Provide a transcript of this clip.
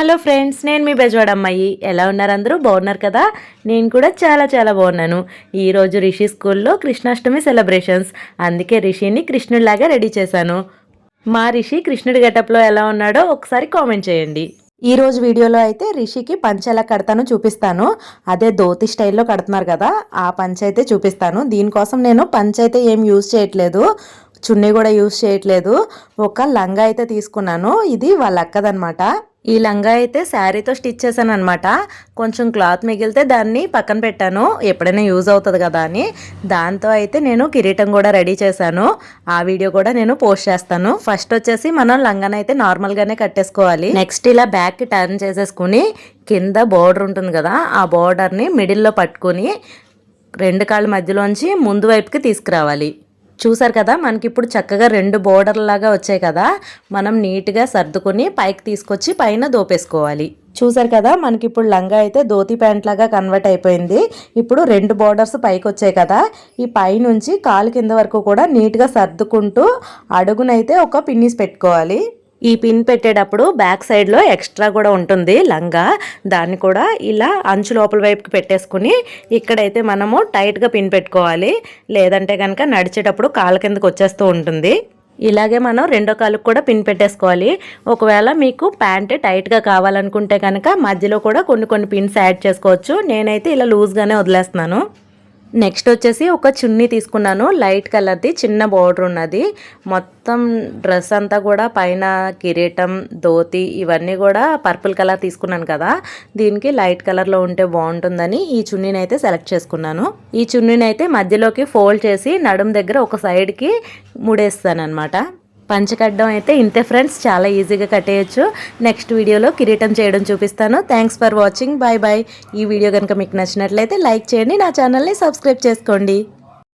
Hello friends నేను మీ బెజవాడ అమ్మాయి ఎలా ఉన్నారు అందరూ? బాగున్నారు కదా? నేను కూడా చాలా చాలా బాగున్నాను. ఈరోజు రిషి స్కూల్లో కృష్ణాష్టమి సెలబ్రేషన్స్ అందుకే రిషిని కృష్ణుడిలాగా రెడీ చేశాను. మా రిషి కృష్ణుడి గెటప్లో ఎలా ఉన్నాడో ఒకసారి కామెంట్ చేయండి. ఈ రోజు వీడియోలో అయితే రిషికి పంచ ఎలా కడతానో చూపిస్తాను. అదే ధోతి స్టైల్లో కడుతున్నారు కదా ఆ పంచ అయితే చూపిస్తాను. దీనికోసం నేను పంచ అయితే ఏం యూజ్ చేయట్లేదు. చున్నీ కూడా యూజ్ చేయట్లేదు. ఒక లంగా అయితే తీసుకున్నాను. ఇది వాళ్ళ అక్కదనమాట ఈ లంగా అయితే శారీతో స్టిచ్ చేశాను అనమాట కొంచెం క్లాత్ మిగిలితే దాన్ని పక్కన పెట్టాను. ఎప్పుడైనా యూజ్ అవుతుంది కదా అని. దాంతో అయితే నేను కిరీటం కూడా రెడీ చేశాను. ఆ వీడియో కూడా నేను పోస్ట్ చేస్తాను. ఫస్ట్ వచ్చేసి మనం లంగాని అయితే నార్మల్గానే కట్టేసుకోవాలి. నెక్స్ట్ ఇలా బ్యాక్ టర్న్ చేసేసుకుని కింద బోర్డర్ ఉంటుంది కదా ఆ బోర్డర్ని మిడిల్లో పట్టుకొని రెండు కాళ్ళ మధ్యలోంచి ముందు వైపుకి తీసుకురావాలి. చూసారు కదా మనకి ఇప్పుడు చక్కగా రెండు బోర్డర్లాగా వచ్చాయి కదా మనం నీట్గా సర్దుకొని పైకి తీసుకొచ్చి పైన దోపేసుకోవాలి. చూసారు కదా మనకి ఇప్పుడు లంగా అయితే ధోతి ప్యాంట్ లాగా కన్వర్ట్ అయిపోయింది. ఇప్పుడు రెండు బోర్డర్స్ పైకి వచ్చాయి కదా ఈ పై నుంచి కాలు కింద వరకు కూడా నీట్గా సర్దుకుంటూ అడుగునైతే ఒక పిన్నిస్ పెట్టుకోవాలి. ఈ పిన్ పెట్టేటప్పుడు బ్యాక్ సైడ్లో ఎక్స్ట్రా కూడా ఉంటుంది లంగా. దాన్ని కూడా ఇలా అంచు లోపల వైపుకి పెట్టేసుకుని ఇక్కడైతే మనము టైట్గా పిన్ పెట్టుకోవాలి. లేదంటే కనుక నడిచేటప్పుడు కాళ్ళ కిందకు వచ్చేస్తూ ఉంటుంది. ఇలాగే మనం రెండో కాలుకు కూడా పిన్ పెట్టేసుకోవాలి. ఒకవేళ మీకు ప్యాంట్ టైట్గా కావాలనుకుంటే కనుక మధ్యలో కూడా కొన్ని కొన్ని పిన్స్ యాడ్ చేసుకోవచ్చు. నేనైతే ఇలా లూజ్గానే వదిలేస్తున్నాను. నెక్స్ట్ వచ్చేసి ఒక చున్నీ తీసుకున్నాను. లైట్ కలర్ది చిన్న బార్డర్ ఉన్నది. మొత్తం డ్రెస్ అంతా కూడా పైన కిరీటం ధోతి ఇవన్నీ కూడా పర్పుల్ కలర్ తీసుకున్నాను కదా. దీనికి లైట్ కలర్లో ఉంటే బాగుంటుందని ఈ చున్నీని అయితే సెలెక్ట్ చేసుకున్నాను. ఈ చున్నీని అయితే మధ్యలోకి ఫోల్డ్ చేసి నడుం దగ్గర ఒక సైడ్కి ముడేస్తాను అనమాట పంచకడ్డం అయితే ఇంతే ఫ్రెండ్స్ చాలా ఈజీగా కట్టేయచ్చు. నెక్స్ట్ వీడియోలో కిరీటం చేయడం చూపిస్తాను. Thanks for watching bye bye ఈ వీడియో కనుక మీకు నచ్చినట్లయితే లైక్ చేయండి. నా ఛానల్ని సబ్స్క్రైబ్ చేసుకోండి.